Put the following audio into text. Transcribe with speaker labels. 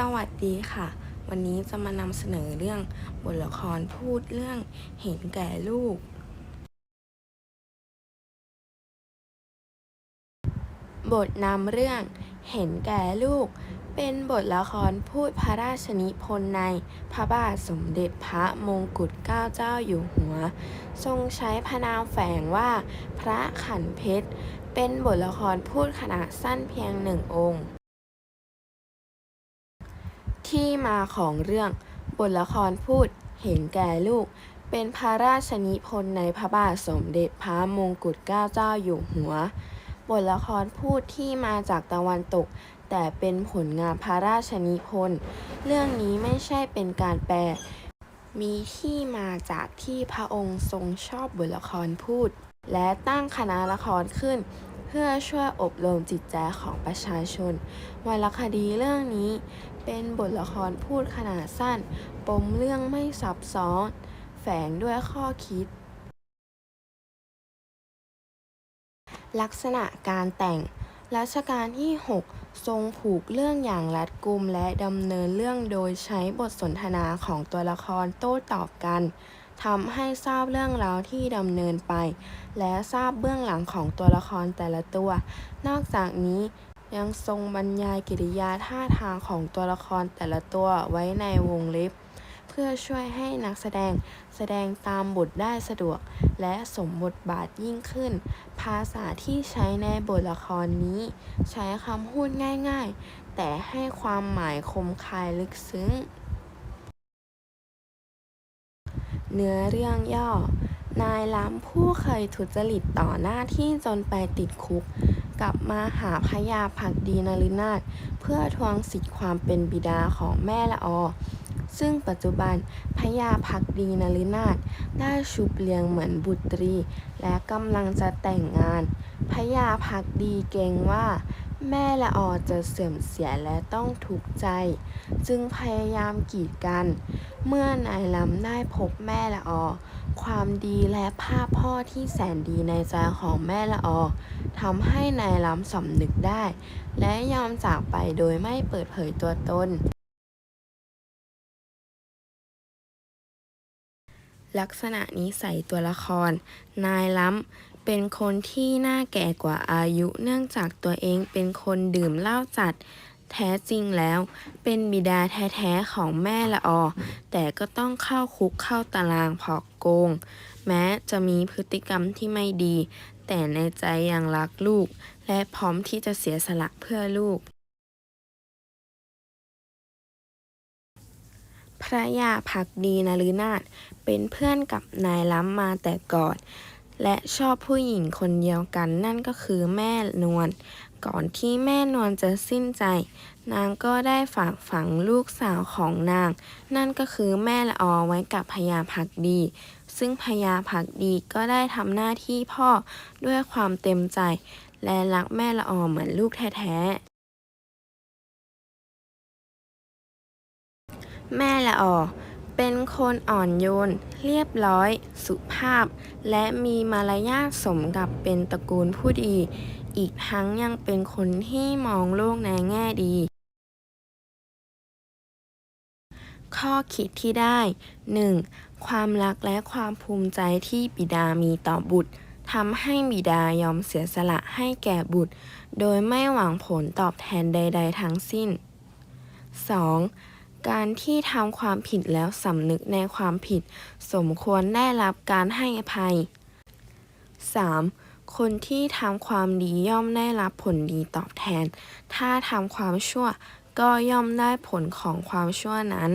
Speaker 1: สวัสดีค่ะ วันนี้จะมานำเสนอเรื่องบทละครพูดเรื่องเห็นแก่ลูก บทนำเรื่องเห็นแก่ลูก เป็นบทละครพูดพระราชนิพนธ์ในพระบาทสมเด็จพระมงกุฎเกล้าเจ้าอยู่หัว ทรงใช้พระนามแฝงว่าพระขันเพชร เป็นบทละครพูดขนาดสั้นเพียงหนึ่งองค์ ที่มาของเรื่องบทละครพูดเห็นแก่ลูก เป็นพระราชนิพนธ์ในพระบาทสมเด็จพระมงกุฎเกล้าเจ้าอยู่หัว บทละครพูดที่มาจากตะวันตก แต่เป็นผลงานพระราชนิพนธ์เรื่องนี้ไม่ใช่เป็นการแปล มีที่มาจากที่พระองค์ทรงชอบบทละครพูด และตั้งคณะละครขึ้น พื่อช่วยอบรมจิตใจของประชาชนวรรณคดีเรื่องนี้เป็นบทละครพูดขนาดสั้น ปมเรื่องไม่ซับซ้อน แฝงด้วยข้อคิด ลักษณะการแต่งรัชกาลที่ 6 ทรงผูกเรื่องอย่างรัดกุมและดำเนินเรื่องโดยใช้บทสนทนาของตัวละครโต้ตอบกัน ทำให้ทราบเรื่องราวที่ดำเนินไป และทราบเบื้องหลังของตัวละครแต่ละตัว นอกจากนี้ยังทรงบรรยายกิริยาท่าทางของตัวละครแต่ละตัวไว้ในวงเล็บ เพื่อช่วยให้นักแสดงแสดงตามบทได้สะดวก และสมบทบาทยิ่งขึ้น ภาษาที่ใช้ในบทละครนี้ ใช้คำพูดง่ายๆ แต่ให้ความหมายคมคายลึกซึ้ง เนื้อเรื่องย่อ นายล้ำผู้เคยทุจริตต่อหน้าที่จนไปติดคุก กลับมาหาพระยาผักดีนฤนาถเพื่อทวงสิทธิความเป็นบิดาของแม่ละออซึ่งปัจจุบันพระยาผักดีนฤนาถได้ชุบเลี้ยงเหมือนบุตรี และกำลังจะแต่งงานพระยาผักดีเกรงว่า แม่ละออจะเสื่อมเสียและต้องทุกข์ใจ จึงพยายามกีดกัน เมื่อนายลำได้พบแม่ละออ ความดีและภาพพ่อที่แสนดีในใจของแม่ละออทำให้นายลำสำนึกได้ และยอมจากไปโดยไม่เปิดเผยตัวตนลักษณะนิสัยตัวละคร นายล้ำ เป็นคนที่หน้าแก่กว่าอายุเนื่องจากตัวเองเป็นคนดื่มเหล้าจัด แท้จริงแล้ว เป็นบิดาแท้ๆของแม่ละออ แต่ก็ต้องเข้าคุกเข้าตารางเพราะโกง แม้จะมีพฤติกรรมที่ไม่ดี แต่ในใจยังรักลูก และพร้อมที่จะเสียสละเพื่อลูกพระยาพักดีนฤนาถเป็นเพื่อนกับนายล้ำมาแต่ก่อน และชอบผู้หญิงคนเดียวกันนั่นก็คือแม่นวล ก่อนที่แม่นวลจะสิ้นใจ นางก็ได้ฝากฝังลูกสาวของนาง นั่นก็คือแม่ละออไว้กับพญาผักดี ซึ่งพญาผักดีก็ได้ทำหน้าที่พ่อด้วยความเต็มใจ และรักแม่ละออเหมือนลูกแท้ๆ แม่ละออ เป็นคนอ่อนโยน เรียบร้อย สุภาพ และมีมารยาทสมกับเป็นตระกูลผู้ดี อีกทั้งยังเป็นคนที่มองโลกในแง่ดี ข้อคิดที่ได้ 1. ความรักและความภูมิใจที่บิดามีต่อบุตรทำให้บิดายอมเสียสละให้แก่บุตร โดยไม่หวังผลตอบแทนใด ๆ ทั้งสิ้น 2. การที่ทำความผิดแล้วสำนึกในความผิด สมควรได้รับการให้อภัย 3. คนที่ทำความดีย่อมได้รับผลดีตอบแทน ถ้าทำความชั่วก็ย่อมได้ผลของความชั่วนั้น